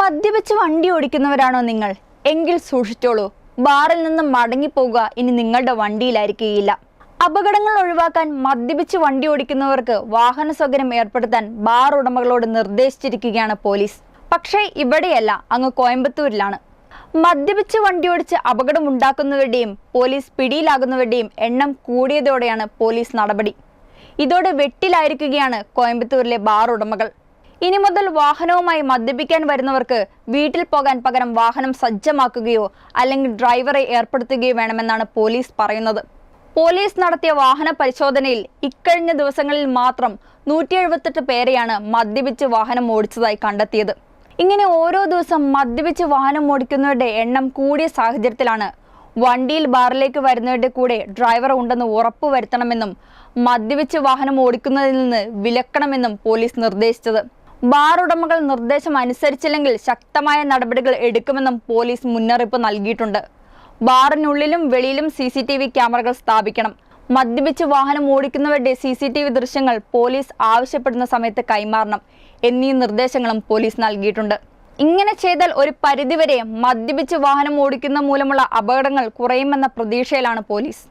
മദ്യപിച്ച് വണ്ടി ഓടിക്കുന്നവരാണോ നിങ്ങൾ? എങ്കിൽ സൂക്ഷിച്ചോളൂ. ബാറിൽ നിന്നും മടങ്ങിപ്പോകുക ഇനി നിങ്ങളുടെ വണ്ടിയിലായിരിക്കുകയില്ല. അപകടങ്ങൾ ഒഴിവാക്കാൻ മദ്യപിച്ച് വണ്ടി ഓടിക്കുന്നവർക്ക് വാഹന സൗകര്യം ഏർപ്പെടുത്താൻ ബാർ ഉടമകളോട് നിർദ്ദേശിച്ചിരിക്കുകയാണ് പോലീസ്. പക്ഷേ ഇവിടെയല്ല അങ്ങ് കോയമ്പത്തൂരിലാണ്. മദ്യപിച്ച് വണ്ടിയോടിച്ച് അപകടമുണ്ടാക്കുന്നവരുടെയും പോലീസ് പിടിയിലാകുന്നവരുടെയും എണ്ണം കൂടിയതോടെയാണ് പോലീസ് നടപടി. ഇതോടെ വെട്ടിലായിരിക്കുകയാണ് കോയമ്പത്തൂരിലെ ബാർ ഉടമകൾ. ഇനി മുതൽ വാഹനവുമായി മദ്യപിക്കാൻ വരുന്നവർക്ക് വീട്ടിൽ പോകാൻ പകരം വാഹനം സജ്ജമാക്കുകയോ അല്ലെങ്കിൽ ഡ്രൈവറെ ഏർപ്പെടുത്തുകയോ വേണമെന്നാണ് പോലീസ് പറയുന്നത്. പോലീസ് നടത്തിയ വാഹന പരിശോധനയിൽ ഇക്കഴിഞ്ഞ ദിവസങ്ങളിൽ മാത്രം നൂറ്റി എഴുപത്തെട്ട് പേരെയാണ് മദ്യപിച്ച് വാഹനം ഓടിച്ചതായി കണ്ടെത്തിയത്. ഇങ്ങനെ ഓരോ ദിവസം മദ്യപിച്ച് വാഹനം ഓടിക്കുന്നവരുടെ എണ്ണം കൂടിയ സാഹചര്യത്തിലാണ് വണ്ടിയിൽ ബാറിലേക്ക് വരുന്നവരുടെ കൂടെ ഡ്രൈവർ ഉണ്ടെന്ന് ഉറപ്പുവരുത്തണമെന്നും മദ്യപിച്ച് വാഹനം ഓടിക്കുന്നതിൽ നിന്ന് വിലക്കണമെന്നും പോലീസ് നിർദ്ദേശിച്ചത്. ബാർ ഉടമകൾ നിർദ്ദേശം അനുസരിച്ചില്ലെങ്കിൽ ശക്തമായ നടപടികൾ എടുക്കുമെന്നും പോലീസ് മുന്നറിയിപ്പ് നൽകിയിട്ടുണ്ട്. ബാറിനുള്ളിലും വെളിയിലും സി സി ടി വി ക്യാമറകൾ സ്ഥാപിക്കണം. മദ്യപിച്ച് വാഹനം ഓടിക്കുന്നവരുടെ സി സി ടി വി ദൃശ്യങ്ങൾ പോലീസ് ആവശ്യപ്പെടുന്ന സമയത്ത് കൈമാറണം എന്നീ നിർദ്ദേശങ്ങളും പോലീസ് നൽകിയിട്ടുണ്ട്. ഇങ്ങനെ ചെയ്താൽ ഒരു പരിധിവരെ മദ്യപിച്ച് വാഹനം ഓടിക്കുന്ന മൂലമുള്ള അപകടങ്ങൾ കുറയുമെന്ന പ്രതീക്ഷയിലാണ് പോലീസ്.